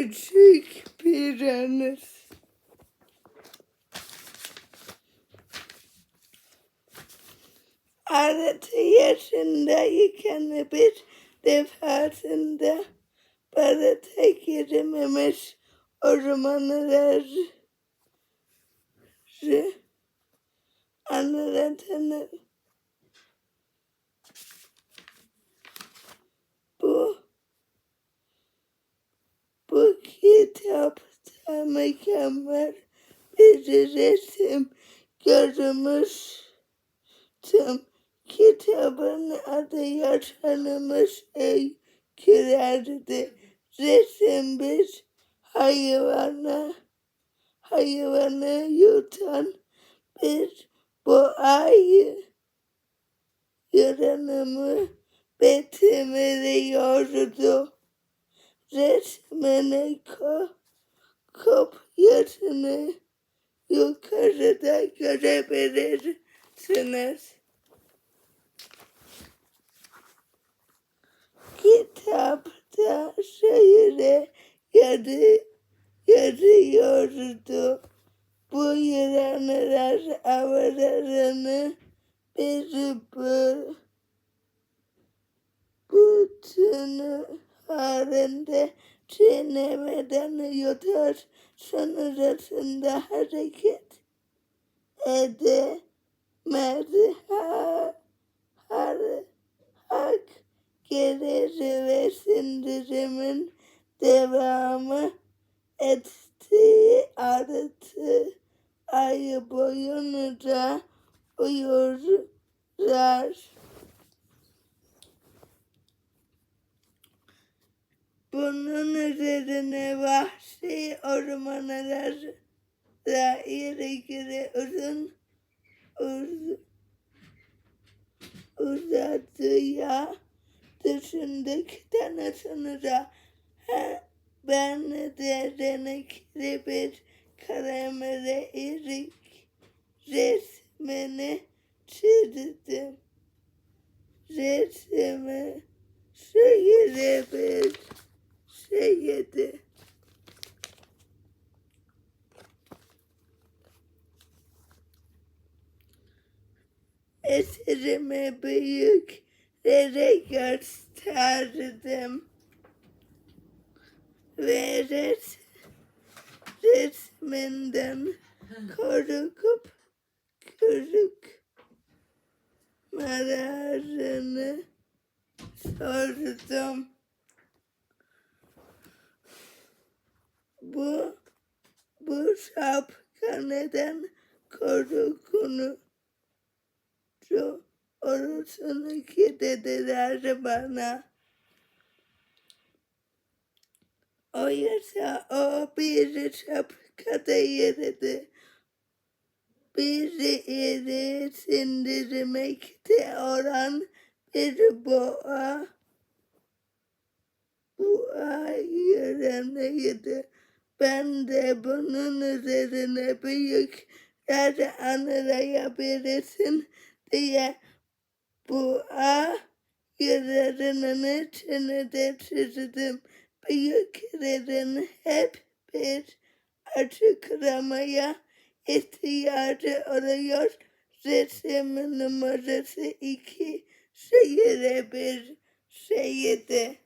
Küçük prens. Altı yaşındayken bir defasında barata girmemiş ormanları anlatanı bu bu kitapta mükemmel bir resim görmüştüm. Kitabın adı yaşanmış öykülerdi. Resim bir hayvana, hayvanı yutan bir boğayı yaranımı betimliyordu. Resmini ko kopyasını yukarıda görebilirsiniz. Kitapta şöyle yazı, yazıyordu. Bu yılanlar avlarını bir bu bütünü halinde çiğnemeden yutar sonrasında hareket edemez. Ha, har, hak gelir ve sindirimin devamı ettiği artı ay boyunca uyurlar. Bunun üzerine vahşi ormanlar da ilgili uzun uz, uzadıya düşündükten sonra he, ben de renkli bir kalemle ilk resmini çizdim. Resmi şöyle bir şeydi. Eserimi büyüklere gösterdim. Ve res, resminden korkup kırık mararını sordum. Bu bu şapka neden korkunu orasını ki dediler bana. Oysa o bir şapka değildi. Bir iri sindirmekte olan bir boğa. Boğa yürümeydi. Ben de bunun üzerine büyükler anlayabilirsin diye boğa yürürünün içine de çizdim. Büyüklerin hep bir açıklamaya ihtiyacı oluyor. Resim numarası iki şehire bir şeydi.